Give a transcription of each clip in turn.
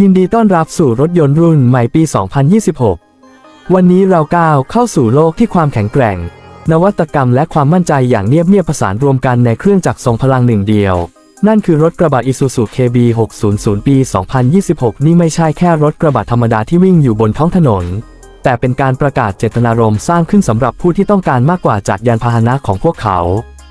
ยินดีต้อนรับสู่รถยนต์รุ่นใหม่ปี 2026 วันนี้เราก้าวเข้าสู่โลกที่ความแข็งแกร่ง นวัตกรรมและความมั่นใจอย่างเนียบๆผสานรวมกันในเครื่องจักรทรงพลังหนึ่งเดียว นั่นคือรถกระบะ Isuzu KB 600 ปี 2026 นี่ไม่ใช่แค่รถกระบะธรรมดาที่วิ่งอยู่บนท้องถนน แต่เป็นการประกาศเจตนารมณ์สร้างขึ้นสำหรับผู้ที่ต้องการมากกว่าจากยานพาหนะของพวกเขา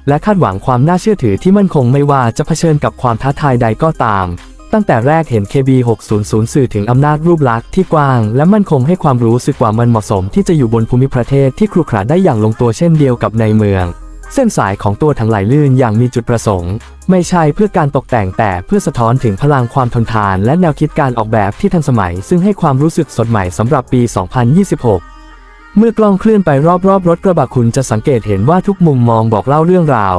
และคาดหวังความน่าเชื่อถือที่มั่นคงไม่ว่าจะเผชิญกับความท้าทายใดก็ตาม ตั้งแต่แรกเห็น KB 600 สื่อถึงอำนาจรูปลักษณ์ที่กว้าง และมั่นคงให้ความรู้สึกว่ามันเหมาะสมที่จะอยู่บนภูมิประเทศที่ครุขระได้อย่างลงตัวเช่นเดียวกับในเมือง เส้นสายของตัวถังไหลลื่นอย่างมีจุดประสงค์ ไม่ใช่เพื่อการตกแต่งแต่เพื่อสะท้อนถึงพลังความทนทาน และแนวคิดการออกแบบที่ทันสมัย ซึ่งให้ความรู้สึกสดใหม่สำหรับปี 2026เมื่อกล้องเคลื่อนไปรอบๆรถกระบะคุณจะสังเกตเห็นว่าทุกมุมมองบอกเล่าเรื่องราว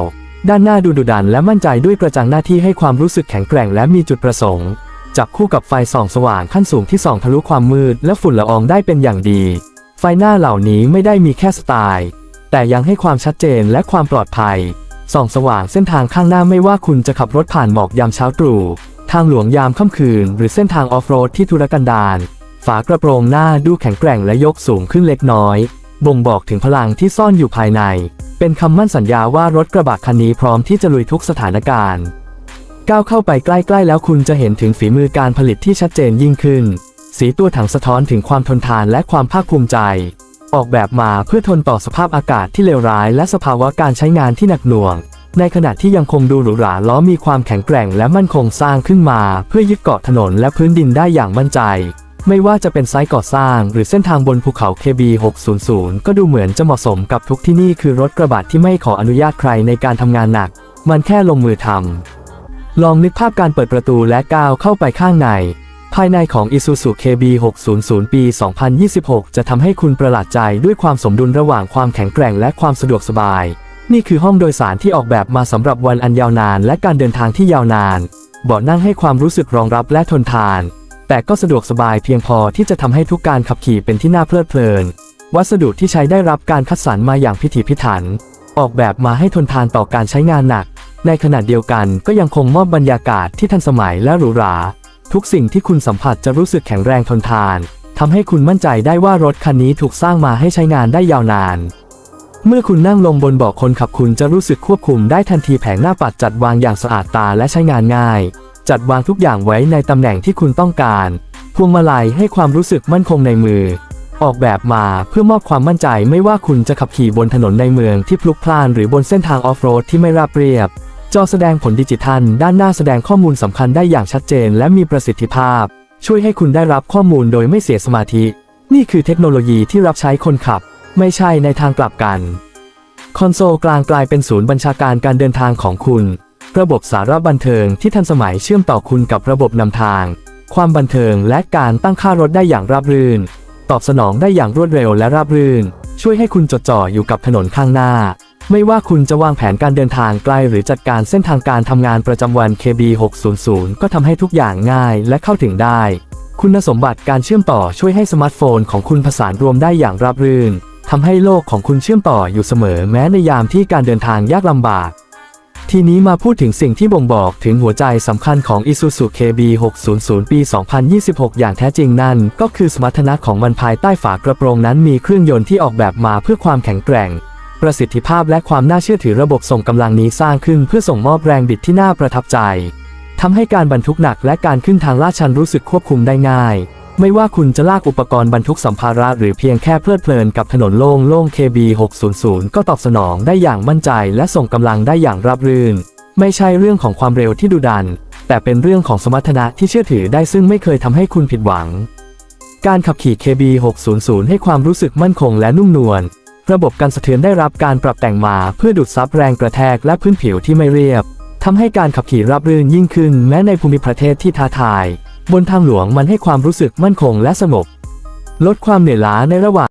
ด้านหน้าดูดุดันและมั่นใจด้วยกระจังหน้าที่ให้ความรู้สึกแข็งแกร่งและมีจุดประสงค์ จับคู่กับไฟส่องสว่างขั้นสูงที่ส่องทะลุความมืดและฝุ่นละอองได้เป็นอย่างดี ไฟหน้าเหล่านี้ไม่ได้มีแค่สไตล์ แต่ยังให้ความชัดเจนและความปลอดภัยส่องสว่างเส้นทางข้างหน้าไม่ว่าคุณจะขับรถผ่านหมอกยามเช้าตรู่ทางหลวงยามค่ำคืน หรือเส้นทางออฟโรดที่ทุรกันดารฝากระโปรงหน้าดูแข็งแกร่งและยกสูงขึ้นเล็กน้อย บ่งบอกถึงพลังที่ซ่อนอยู่ภายใน เป็นคำมั่นสัญญาว่ารถกระบะคันนี้พร้อมที่จะลุยทุกสถานการณ์ ก้าวเข้าไปใกล้ๆแล้วคุณจะเห็นถึงฝีมือการผลิตที่ชัดเจนยิ่งขึ้น สีตัวถังสะท้อนถึงความทนทานและความภาคภูมิใจ ออกแบบมาเพื่อทนต่อสภาพอากาศที่เลวร้าย และสภาวะการใช้งานที่หนักหน่วง ในขณะที่ยังคงดูหรูหราล้อมีความแข็งแกร่งและมั่นคงสร้างขึ้นมา เพื่อยึดเกาะถนนและพื้นดินได้อย่างมั่นใจ ไม่ว่าจะเป็นไซต์ก่อสร้าง หรือเส้นทางบนภูเขา KB 600 ก็ดูเหมือนจะเหมาะสมกับทุกที่นี่คือรถกระบะที่ไม่ขออนุญาตใครในการทำงานหนัก มันแค่ลงมือทำลองนึกภาพการเปิดประตูและก้าวเข้าไปข้างใน ภายในของ Isuzu KB 600 ปี 2026 จะทำให้คุณประหลาดใจด้วยความสมดุลระหว่างความแข็งแกร่งและความสะดวกสบาย นี่คือห้องโดยสารที่ออกแบบมาสำหรับวันอันยาวนาน และการเดินทางที่ยาวนาน เบาะนั่งให้ความรู้สึกรองรับและทนทาน แต่ก็สะดวกสบายเพียงพอที่จะทำให้ทุกการขับขี่เป็นที่น่าเพลิดเพลิน วัสดุที่ใช้ได้รับการคัดสรรมาอย่างพิถีพิถัน ออกแบบมาให้ทนทานต่อการใช้งานหนัก ในขณะเดียวกันก็ยังคงมอบบรรยากาศที่ทันสมัยและหรูหรา ทุกสิ่งที่คุณสัมผัสจะรู้สึกแข็งแรงทนทานทำให้คุณมั่นใจได้ว่ารถคันนี้ถูกสร้างมาให้ใช้งานได้ยาวนาน เมื่อคุณนั่งลงบนเบาะคนขับคุณจะรู้สึกควบคุมได้ทันทีแผงหน้าปัดจัดวางอย่างสะอาดตาและใช้งานง่าย จัดวางทุกอย่างไว้ในตำแหน่งที่คุณต้องการ พวงมาลัยให้ความรู้สึกมั่นคงในมือ ออกแบบมาเพื่อมอบความมั่นใจไม่ว่าคุณจะขับขี่บนถนนในเมืองที่พลุกพล่านหรือบนเส้นทางออฟโรดที่ไม่ราบเรียบ จอแสดงผลดิจิทัล ด้านหน้าแสดงข้อมูลสำคัญได้อย่างชัดเจน และมีประสิทธิภาพ ช่วยให้คุณได้รับข้อมูลโดยไม่เสียสมาธิ นี่คือเทคโนโลยีที่รับใช้คนขับ ไม่ใช่ในทางกลับกัน คอนโซลกลางกลายเป็นศูนย์บัญชาการการเดินทางของคุณ ระบบสาระบันเทิงที่ทันสมัยเชื่อมต่อคุณกับระบบนำทาง ความบันเทิงและการตั้งค่ารถได้อย่างราบรื่น ตอบสนองได้อย่างรวดเร็วและราบรื่น ช่วยให้คุณจดจ่ออยู่กับถนนข้างหน้า ไม่ว่าคุณจะวางแผนการเดินทางไกลหรือจัดการเส้นทางการทำงานประจำวัน KB 600ก็ทำให้ทุกอย่างง่ายและเข้าถึงได้ คุณสมบัติการเชื่อมต่อช่วยให้สมาร์ทโฟนของคุณผสานรวมได้อย่างราบรื่นทำให้โลกของคุณเชื่อมต่ออยู่เสมอแม้ในยามที่การเดินทางยากลำบาก ทีนี้มาพูดถึงสิ่งที่บ่งบอกถึงหัวใจสำคัญของ Isuzu KB 600 ปี 2026 อย่างแท้จริงนั่น ก็คือสมรรถนะของมันภายใต้ฝากระโปรงนั้นมีเครื่องยนต์ที่ออกแบบมาเพื่อความแข็งแกร่ง ประสิทธิภาพและความน่าเชื่อถือระบบส่งกำลังนี้สร้างขึ้นเพื่อส่งมอบแรงบิดที่น่าประทับใจทำให้การบรรทุกหนักและการขึ้นทางลาดชันรู้สึกควบคุมได้ง่าย ไม่ว่าคุณจะลากอุปกรณ์บรรทุกสัมภาระหรือเพียงแค่เพลิดเพลินกับถนนโล่งโล่ง KB 600 ก็ตอบสนองได้อย่างมั่นใจและส่งกำลังได้อย่างราบรื่น ไม่ใช่เรื่องของความเร็วที่ดุดัน แต่เป็นเรื่องของสมรรถนะที่เชื่อถือได้ซึ่งไม่เคยทำให้คุณผิดหวัง การขับขี่ KB 600 ให้ความรู้สึกมั่นคงและนุ่มนวล ระบบการสะเทือนได้รับการปรับแต่งมาเพื่อดูดซับแรงกระแทกและพื้นผิวที่ไม่เรียบทำให้การขับขี่ราบรื่นยิ่งขึ้นแม้ในภูมิประเทศที่ท้าทาย บนทางหลวงมันให้ความรู้สึกมั่นคงและสงบ ลดความเหนื่อยล้าในระหว่าง